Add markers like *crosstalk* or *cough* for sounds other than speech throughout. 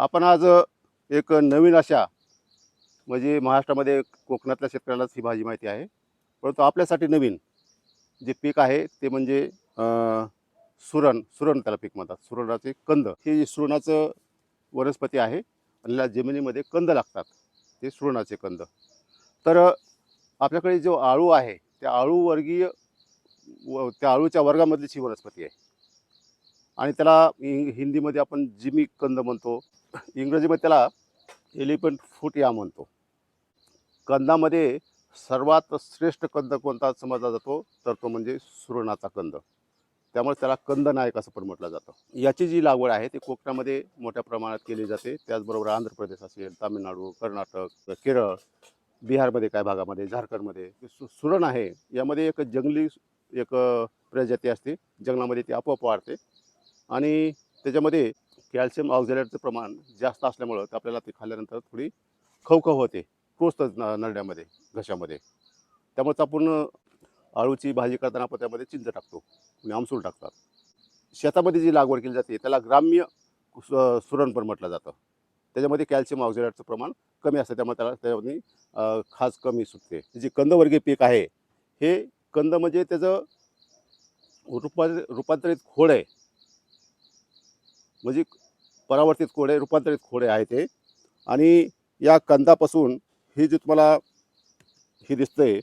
आपण आज एक नवीन अशा म्हणजे महाराष्ट्रामध्ये कोकणातल्या शेतकऱ्यालाच ही भाजी माहिती आहे. परंतु आपल्यासाठी नवीन जे पीक आहे ते म्हणजे सुरण सुरण त्याला पीक म्हणतात. सुरणाचे कंद. हे जे सुरणाचं वनस्पती आहे आणि या जमिनीमध्ये कंद लागतात. ते सुरणाचे कंद. तर आपल्याकडे जो आळू आहे त्या आळूवर्गीय व त्या आळूच्या वर्गामधलीच ही वनस्पती आहे. आणि त्याला हि- हिंदीमध्ये आपण जिमी कंद म्हणतो. इंग्रजीमध्ये त्याला एलिफंट फूट या म्हणतो. कंदामध्ये सर्वात श्रेष्ठ कंद कोणता समजला जातो? तर तो म्हणजे सुरणाचा कंद. त्यामुळे त्याला कंद नायक असं पण म्हटलं जातं. याची जी लागवड आहे ती कोकणामध्ये मोठ्या प्रमाणात केली जाते. त्याचबरोबर आंध्र प्रदेश असेल तामिळनाडू कर्नाटक केरळ बिहारमध्ये काय भागामध्ये झारखंडमध्ये सु सुरण आहे. यामध्ये एक जंगली एक प्रजाती असते. जंगलामध्ये ती आपोआप वाढते. आणि त्याच्यामध्ये कॅल्शियम ऑक्झिलेटचं प्रमाण जास्त असल्यामुळं ते आपल्याला ते खाल्ल्यानंतर थोडी खवखव होते टोचतं न नरड्यामध्ये घशामध्ये. त्यामुळे आपण आळूची भाजी करताना आपण त्यामध्ये चिंच टाकतो आणि आमसूल टाकतात. शेतामध्ये जी लागवड केली जाते त्याला ग्राम्य सु- सुरण पण म्हटलं जातं. त्याच्यामध्ये कॅल्शियम ऑक्झिलेटचं प्रमाण कमी असतं त्यामुळे त्याला त्यामध्ये खास कमी सुटते. जे कंदवर्गीय पीक आहे हे कंद म्हणजे त्याचं रूपा रूपांतरित खोड आहे. म्हणजे परावर्तित खोडे रूपांतरित खोडे आहे ते. आणि या कंदापासून ही जी तुम्हाला ही दिसते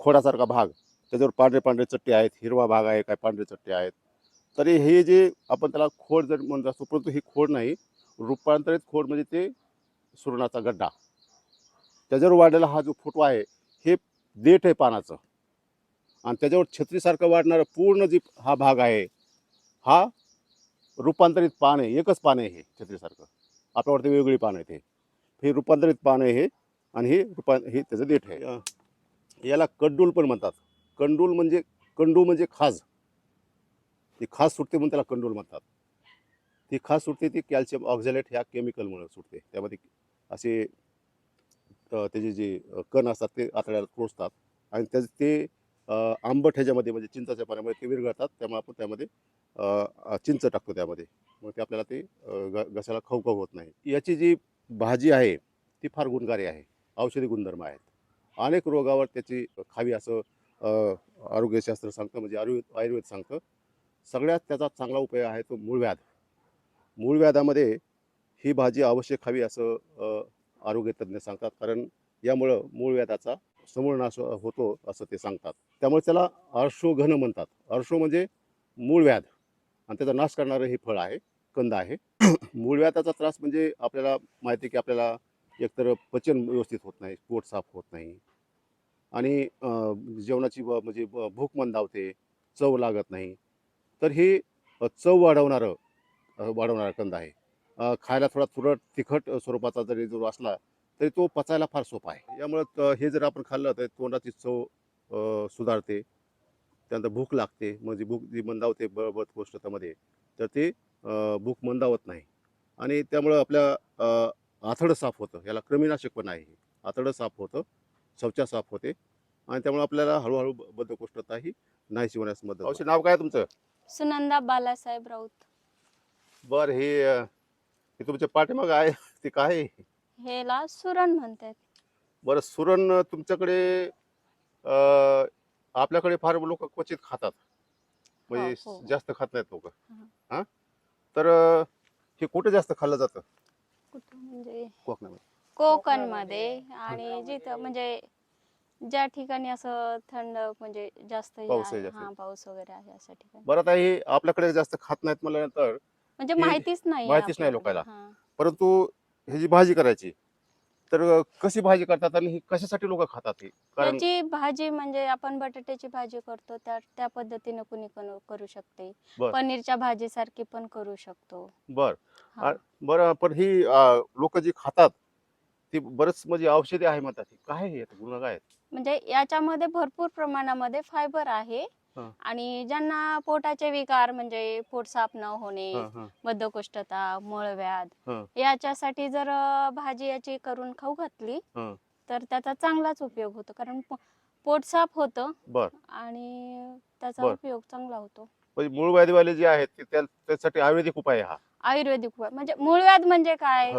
खोडासारखा भाग त्याच्यावर पांढरे पांढरे चट्टे आहेत हिरवा भाग आहे काय पांढरे चट्टे आहेत. तरी हे जे आपण त्याला खोड जर म्हणत असतो परंतु ही खोड नाही. रूपांतरित खोड म्हणजे ते सुरणाचा गड्डा. त्याच्यावर वाढलेला हा जो फोटो आहे हे देठ आहे पानाचं. आणि त्याच्यावर छत्रीसारखं वाढणारं पूर्ण जी हा भाग आहे हा रूपांतरित पान आहे एकच पान आहे हे छत्रीसारखं. आपल्यावरती वेगळी पान आहे ते हे रूपांतरित पान आहे हे आणि हे रूपां हे त्याचं देठ आहे. याला कंडूल पण म्हणतात. कंडूल म्हणजे कंडू म्हणजे खाज. ती खाज सुटते म्हणून त्याला कंडूल म्हणतात. ती खाज सुटते ती कॅल्शियम ऑक्झॅलेट ह्या केमिकलमुळे सुटते. त्यामध्ये असे त्याचे जे कण असतात ते आतड्याला टोचतात आणि त्याचे ते आंबट ह्याच्यामध्ये म्हणजे चिंचाच्या पाण्यामध्ये ते विरघळतात त्यामुळे आपण त्यामध्ये चिंच टाकतो त्यामध्ये. मग ते आपल्याला ते अं, ग घशाला खवखव होत नाही. याची जी भाजी आहे ती फार गुणकारी आहे. औषधी गुणधर्म आहेत. अनेक रोगावर त्याची खावी असं आरोग्यशास्त्र सांगतं म्हणजे आयुर्वेद आयुर्वेद सांगतं. सगळ्यात त्याचा चांगला उपाय आहे तो मूळव्याध मूळव्याधामध्ये ही भाजी अवश्य खावी असं अं, आरोग्यतज्ञ सांगतात. कारण यामुळं मूळव्याधाचा समूळ नाश होतो असं ते सांगतात. त्यामुळे त्याला अर्शोघन म्हणतात. अर्शो म्हणजे मूळव्याध आणि त्याचा नाश करणारं हे फळ आहे कंद आहे. *clears throat* मूळव्याधाचा त्रास म्हणजे आपल्याला माहिती आहे की आपल्याला एकतर पचन व्यवस्थित होत नाही पोट साफ होत नाही. आणि जेवणाची म्हणजे ब- भूक मंदावते चव लागत नाही. तर हे चव वाढवणारं वाढवणारा कंद आहे. खायला थोडा तुरट तिखट स्वरूपाचा जरी जो असला तरी तो पचायला फार सोपा आहे. यामुळं हे जर आपण खाल्लं तर तोंडाची चव सुधारते. त्यानंतर भूक लागते. म्हणजे भूक जी मंदावते बळबळ पौष्टिकतामध्ये तर ते भूक मंदावत नाही. आणि त्यामुळं आपल्या आथडं साफ होतं. याला क्रमीनाशक पण आहे आथडं साफ होतं. शौचा साफ होते. आणि त्यामुळे आपल्याला हळूहळू बद्धकोष्ठता ही नाहीशी होण्यास मदत होते. नाव काय तुमचं? सुनंदा बालासाहेब राऊत. बरं हे हे तुमच्या पाठीमागं आहे. ते काय आहे? हेला सुरण म्हणतात बरं सुरण तुमच्याकडे अ, आपल्याकडे फार लोक क्वचित खातात म्हणजे हो, हो. जास्त खात नाहीत लोक हा. हा तर अ, हे कुठे जास्त खाल्लं जातं कुठं म्हणजे कोकणामध्ये कोकणमध्ये आणि जिथं म्हणजे ज्या ठिकाणी असं थंड म्हणजे जास्त हे पाऊस आहे आहे, जास्त. हा पाऊस वगैरे आहे अशा ठिकाणी बरं आता हे आपल्याकडे जास्त खात नाहीत म्हणल्यानंतर म्हणजे हे माहितीच नाही माहितीच नाही. लोकांना. हा. परंतु ह्याची भाजी करायची तर कशी भाजी करतात आणि ही कशासाठी लोक खातात हे कारण त्याची भाजी म्हणजे आपण बटाट्याची भाजी करतो त्या त्या पद्धतीने कुणी करू करू शकते बर. पनीरच्या भाजी सारखी पण करू शकतो बर हा. आ- बरं पण ही लोक जी खातात ती बरंच म्हणजे औषधी आहे म्हणतात ही काय? गुण काय आहेत? म्हणजे याच्यामध्ये भरपूर प्रमाणामध्ये फायबर आहे हा. आणि ज्यांना पोटाचे विकार म्हणजे पोट साफ न होणे. बद्धकोष्ठता मळव्याध. याच्यासाठी जर भाजी याची करून खाऊ घातली. तर त्याचा चांगलाच उपयोग होतो. कारण पोट साफ होतं आणि त्याचा. उपयोग चांगला होतो. म्हणजे मूळ व्याधीवाले जे आहेत त्यासाठी आयुर्वेदिक उपाय हा. आयुर्वेदिक उपाय. म्हणजे मूळव्याध म्हणजे काय?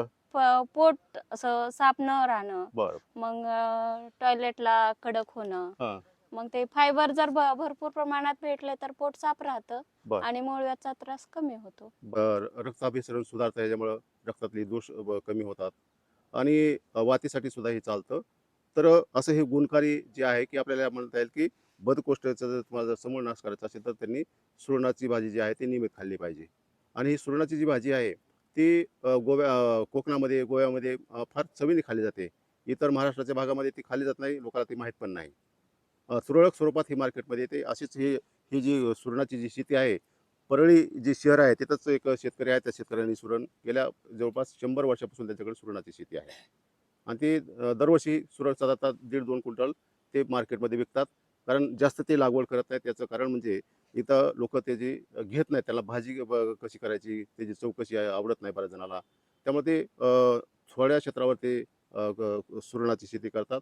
पोट असं साफ न राहणं. मग टॉयलेटला कडक होणं. मग ते फायबर जर भ- भरपूर प्रमाणात भेटले तर पोट साफ राहतं बर. आणि मूळव्याधचा त्रास कमी होतो. बर रक्ताभिसरण सुधारतं याच्यामुळं रक्तातली दोष ब- कमी होतात. आणि अ, वातीसाठी सुद्धा हे चालतं. तर असं हे गुणकारी जे आहे की आपल्याला म्हणता येईल की बदकोष्ठाचा जर तुम्हाला जर समूळ नाश करायचा असेल तर त्यांनी सुरणाची भाजी जी आहे ती नियमित खाल्ली पाहिजे. आणि ही सुरणाची जी भाजी आहे ती अ, गोव्या अ, कोकणामध्ये गोव्यामध्ये अ, फार चवीने खाल्ली जाते. इतर महाराष्ट्राच्या भागामध्ये ती खाल्ली जात नाही लोकांना ती माहीत पण नाही. तुरळक स्वरूपात ही मार्केटमध्ये येते. अशीच ही ही जी सुरणाची जी शेती आहे परळी जे शहर आहे तिथंच एक शेतकरी आहे त्या शेतकऱ्यांनी सुरण गेल्या जवळपास शंभर वर्षापासून त्यांच्याकडे सुरणाची शेती आहे. आणि ते दरवर्षी सुरण साधारणतः दीड दोन क्विंटल ते मार्केटमध्ये विकतात. कारण जास्त ते लागवड करत नाहीत. त्याचं कारण म्हणजे इथं लोक त्याची घेत नाही त्याला भाजी ब- कशी करायची त्याची चौकशी आहे आवडत नाही बऱ्याच जणाला. त्यामुळे ते थोड्या क्षेत्रावर ते ग- सुरणाची शेती करतात.